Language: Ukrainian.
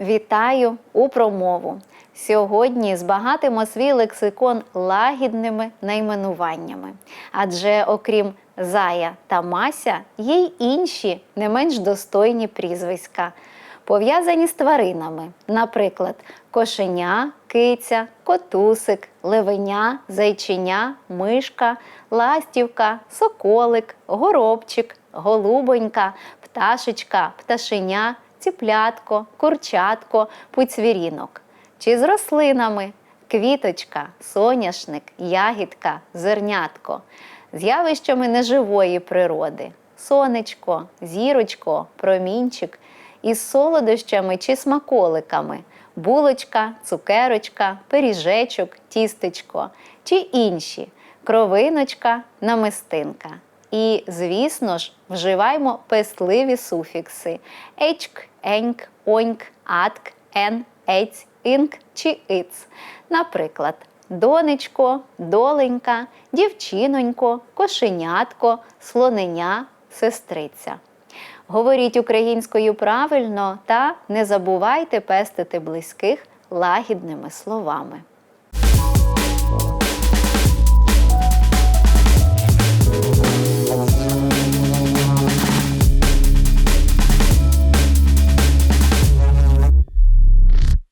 Вітаю у промову. Сьогодні збагатимо свій лексикон лагідними найменуваннями. Адже окрім Зая та Мася є й інші не менш достойні прізвиська, пов'язані з тваринами, наприклад, кошеня, киця, котусик, левеня, зайчиня, мишка, ластівка, соколик, горобчик, голубонька, пташечка, пташеня, ціплятко, курчатко, пуцвірінок. Чи з рослинами? Квіточка, соняшник, ягідка, зернятко, з явищами неживої природи, сонечко, зірочко, промінчик, із солодощами чи смаколиками, булочка, цукерочка, пиріжечок, тістечко. Чи інші, кровиночка, намистинка. І, звісно ж, вживаймо пестливі суфікси. Ечк, еньк, оньк, атк, ен, ець, інк чи иц. Наприклад, донечко, доленька, дівчинонько, кошенятко, слоненя, сестриця. Говоріть українською правильно та не забувайте пестити близьких лагідними словами.